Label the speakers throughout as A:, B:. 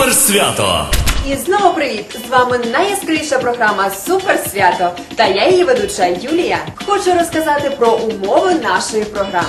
A: Суперсвято!
B: І знову привіт! З вами найяскравіша програма Суперсвято. Та я її ведуча Юлія. Хочу розказати про умови нашої програми.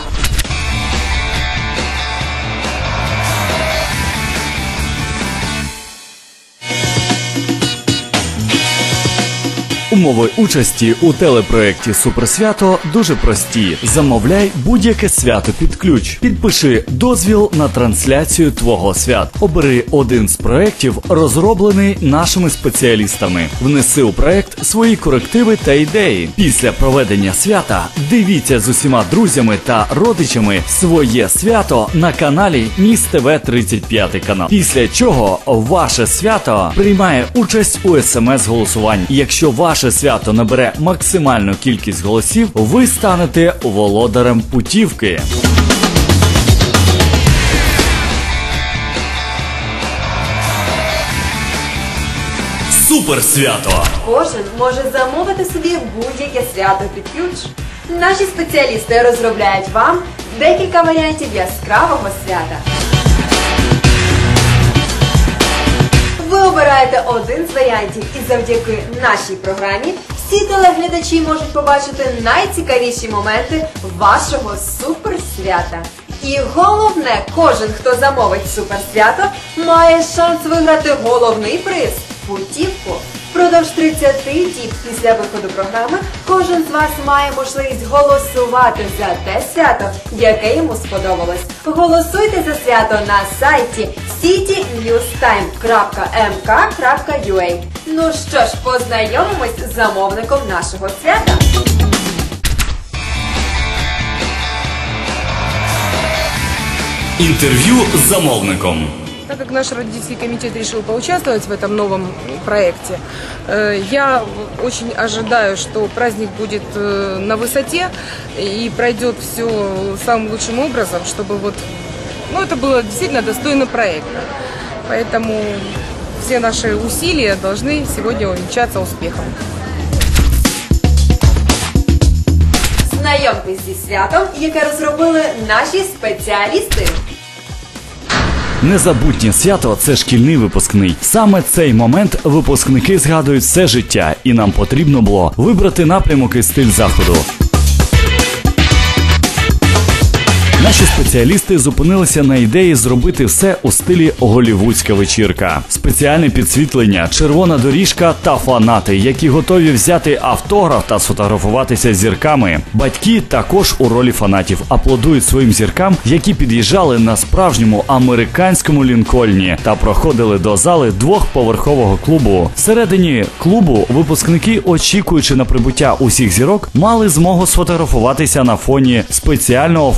A: Умови участі у телепроєкті Суперсвято дуже прості. Замовляй будь-яке свято під ключ. Підпиши дозвіл на трансляцію твого свят. Обери один з проєктів, розроблений нашими спеціалістами. Внеси у проєкт свої корективи та ідеї. Після проведення свята дивіться з усіма друзями та родичами своє свято на каналі Міс ТВ 35 канал. Після чого ваше свято приймає участь у смс голосуванні. Якщо ваше свято набере максимальну кількість голосів, ви станете володарем путівки. Суперсвято!
B: Кожен може замовити собі будь-яке свято під ключ. Наші спеціалісти розробляють вам декілька варіантів яскравого свята. Ви обираєте один з варіантів, і завдяки нашій програмі всі телеглядачі можуть побачити найцікавіші моменти вашого суперсвята. І головне, кожен, хто замовить суперсвято, має шанс виграти головний приз путівку. Впродовж 30 діб після виходу програми кожен з вас має можливість голосувати за те свято, яке йому сподобалось. Голосуйте за свято на сайті citynewstime.mk.ua Ну що ж, познайомимось з замовником нашого свята.
A: Інтерв'ю з замовником.
C: Так как наш родительский комитет решил поучаствовать в этом новом проекте, я очень ожидаю, что праздник будет на высоте и пройдет все самым лучшим образом, чтобы вот, ну, это было действительно достойно проекта. Поэтому все наши усилия должны сегодня увенчаться успехом.
B: Знайомтесь зі святом, яке розробили наші спеціалісти.
A: Незабутнє свято це шкільний випускний. Саме цей момент випускники згадують все життя, і нам потрібно було вибрати напрямок і стиль заходу. Наші спеціалісти зупинилися на ідеї зробити все у стилі голівудська вечірка. Спеціальне підсвітлення, червона доріжка та фанати, які готові взяти автограф та сфотографуватися з зірками. Батьки також у ролі фанатів аплодують своїм зіркам, які під'їжджали на справжньому американському лінкольні та проходили до зали двохповерхового клубу. Всередині клубу випускники, очікуючи на прибуття усіх зірок, мали змогу сфотографуватися на фоні спеціального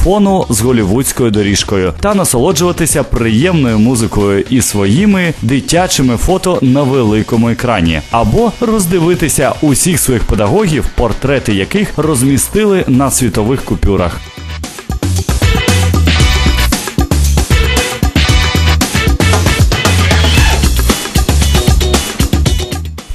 A: фотофону з голівудською доріжкою та насолоджуватися приємною музикою і своїми дитячими фото на великому екрані, або роздивитися усіх своїх педагогів, портрети яких розмістили на світових купюрах.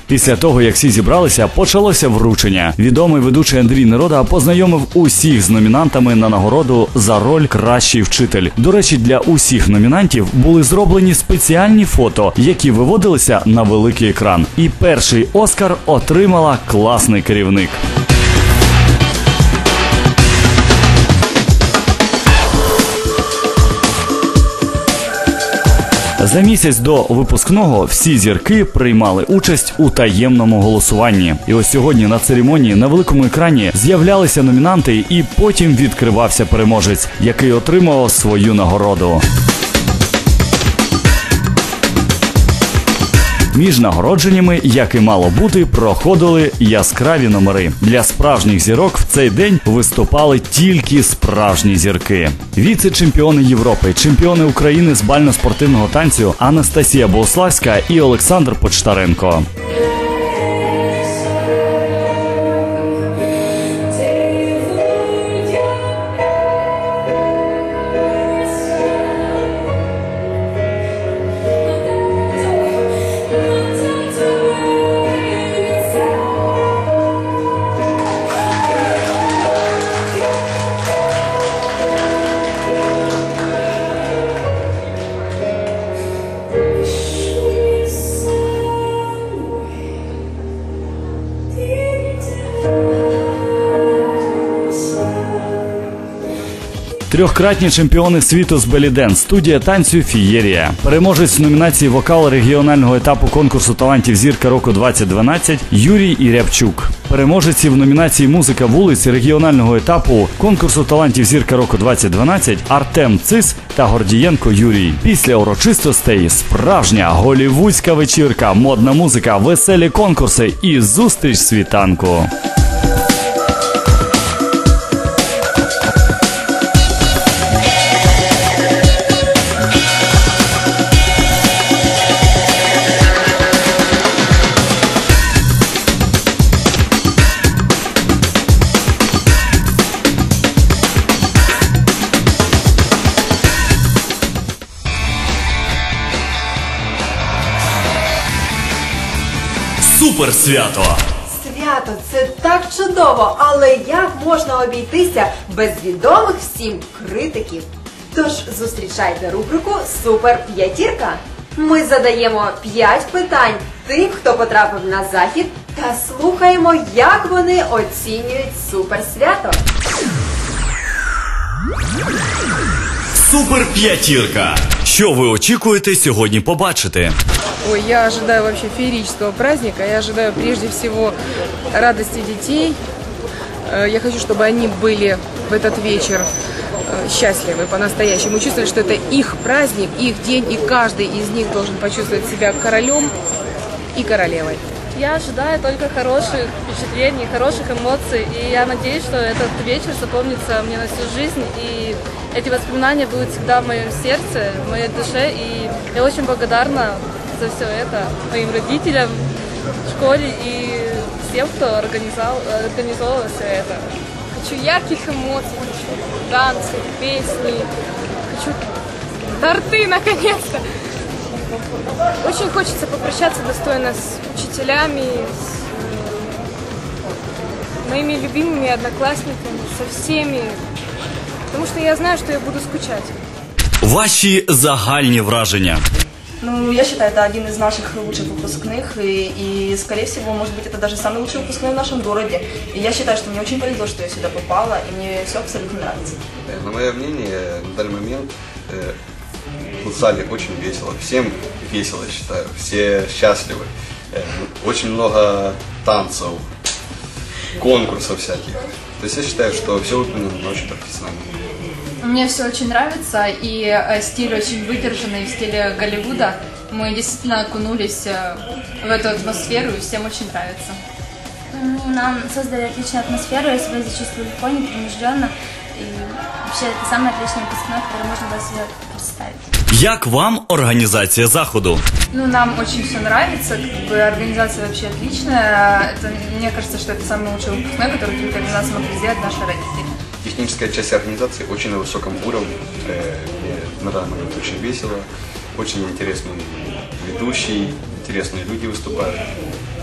A: Після того, як всі зібралися, почалося вручення. Відомий ведучий Андрій Нерода познайомив усіх з номінантами на нагороду за роль кращий вчитель. До речі, для усіх номінантів були зроблені спеціальні фото, які виводилися на великий екран. І перший Оскар отримала класний керівник. За місяць до випускного всі зірки приймали участь у таємному голосуванні. І ось сьогодні на церемонії на великому екрані з'являлися номінанти, і потім відкривався переможець, який отримав свою нагороду. Між нагородженнями, як і мало бути, проходили яскраві номери. Для справжніх зірок в цей день виступали тільки справжні зірки. Віце-чемпіони Європи, чемпіони України з бально-спортивного танцю Анастасія Богославська і Олександр Почтаренко. Трьохкратні чемпіони світу з беліден, студія танцю Фієрія. Переможець номінації вокал регіонального етапу конкурсу талантів Зірка року 2012 Юрій Ірябчук. Переможеці в номінації Музика вулиць регіонального етапу конкурсу талантів Зірка року 2012 Артем Цис та Гордієнко Юрій. Після урочистостей справжня голівудська вечірка, модна музика, веселі конкурси і зустріч світанку. Супер свято!
B: Свято, це так чудово, але як можна обійтися без відомих всім критиків? Тож зустрічайте рубрику Супер П'ятірка. Ми задаємо 5 питань тим, хто потрапив на захід, та слухаємо, як вони оцінюють суперсвято.
A: Супер п'ятірка! Що ви очікуєте сьогодні побачити?
C: Ой, я ожидаю вообще феерического праздника. Я ожидаю прежде всего радости детей. Э, Я хочу, чтобы они были в этот вечер э, счастливы по-настоящему. Чувствовали, что это их праздник, их день, и каждый из них должен почувствовать себя королем и королевой.
D: Я ожидаю только хороших впечатлений, хороших эмоций, и я надеюсь, что этот вечер запомнится мне на всю жизнь, и эти воспоминания будут всегда в моем сердце, в моей душе, и я очень благодарна за все это моим родителям, школе и всем, кто организовал, все это.
E: Хочу ярких эмоций, хочу танцы, песни, хочу торты наконец-то. Очень хочется попрощаться достойно с учителями, с э, моими любимыми одноклассниками, со всеми, потому что я знаю, что я буду скучать.
A: Ваші загальні враження.
F: Ну, я считаю, это один из наших лучших выпускных, и, и, скорее всего, может быть, это даже самый лучший выпускной в нашем городе. И я считаю, что мне очень повезло, что я сюда попала, и мне все абсолютно нравится.
G: Э, На мое мнение, на данный момент э, в зале очень весело. Всем весело, считаю. Все счастливы. Э, Очень много танцев, конкурсов всяких. То есть я считаю, что все выполнено очень профессионально.
H: Мне все очень нравится, и э, стиль очень выдержанный в стиле Голливуда. Мы действительно окунулись э, в эту атмосферу, и всем очень нравится.
I: Ну, Нам создали отличную атмосферу, я себя здесь чувствую легко, непринужденно. И вообще это самый отличный выпускной, который можно было себе представить.
A: Як вам організація заходу?
H: Ну, нам очень все нравится, как бы организация вообще отличная. Это, мне кажется, что это самый лучший выпускной, который только для нас смогли сделать наши родители.
G: Техническая часть организации очень на высоком уровне. Э, мне на данный момент очень весело. Очень интересный ведущий, интересные люди выступают.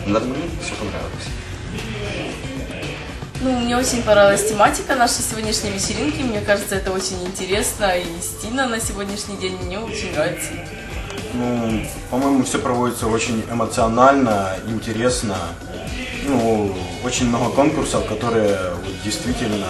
G: На данный момент все понравилось.
J: Ну, мне очень понравилась тематика нашей сегодняшней вечеринки. Мне кажется, это очень интересно и стильно на сегодняшний день. Мне очень нравится.
K: Ну, по-моему, все проводится очень эмоционально, интересно. Ну, очень много конкурсов, которые вот, действительно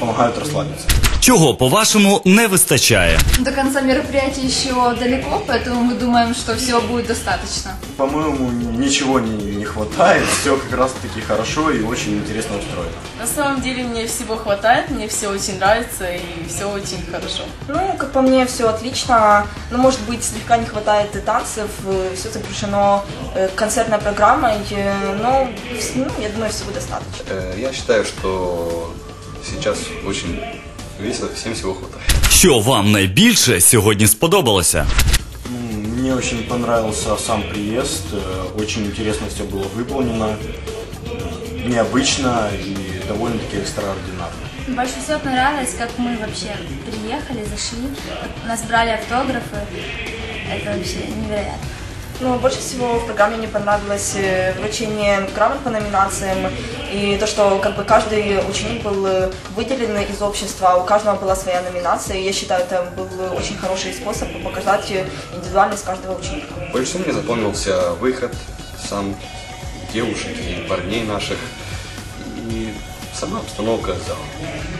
K: помогают расслабиться.
A: Чого, по-вашому, не вистачає?
H: До конца мероприятия еще далеко, поэтому мы думаем, что всего будет достаточно.
K: По-моему, ничего не, не хватает, все как раз таки хорошо и очень интересно устроено.
J: На самом деле мне всего хватает, мне все очень нравится и все очень хорошо.
F: Ну, как по мне, все отлично. Но, может быть, слегка не хватает и танцев. Все завершено э, концертной программой. э, Но, ну, я думаю, всего достаточно.
G: Э, Я считаю, что сейчас очень весело, всем всего хватает.
A: Що вам найбільше сьогодні сподобалося?
K: Мне очень понравился сам приезд, э, очень интересно все было выполнено, э, необычно и довольно-таки экстраординарно.
I: Больше всего понравилось, как мы вообще приехали, зашли, нас брали автографы. Это вообще невероятно.
F: Ну, больше всего в программе мне понравилось э, вручение грамот по номинациям и то, что как бы каждый ученик был э, выделен из общества, у каждого была своя номинация. И я считаю, это был очень хороший способ показать индивидуальность каждого ученика.
G: Больше всего мне запомнился выход сам девушек и парней наших и сама обстановка зала.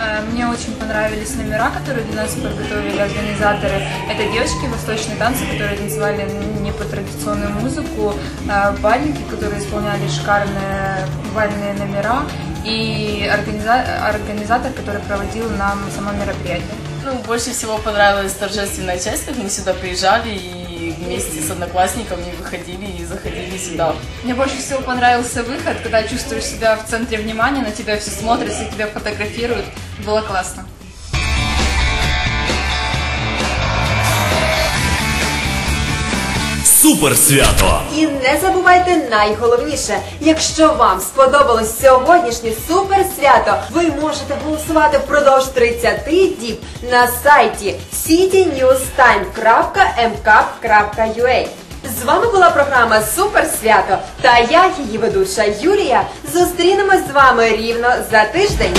H: Э, Мне очень понравились номера, которые для нас подготовили организаторы. Это девочки восточные танцы, которые танцевали не по традиционную музыку, э, бальники, которые исполняли шикарные бальные номера, и организа- организатор, который проводил нам само мероприятие.
J: Ну, больше всего понравилась торжественная часть, как мы сюда приезжали и вместе с одноклассниками выходили и заходили сюда.
L: Мне больше всего понравился выход, когда чувствуешь себя в центре внимания, на тебя все смотрят, все тебя фотографируют. Было классно.
A: Супер свято!
B: І не забувайте найголовніше, якщо вам сподобалось сьогоднішнє суперсвято, ви можете голосувати впродовж 30 діб на сайті citynewstime.mkap.ua. З вами була програма Суперсвято та я, її ведуча Юлія. Зустрінемось з вами рівно за тиждень.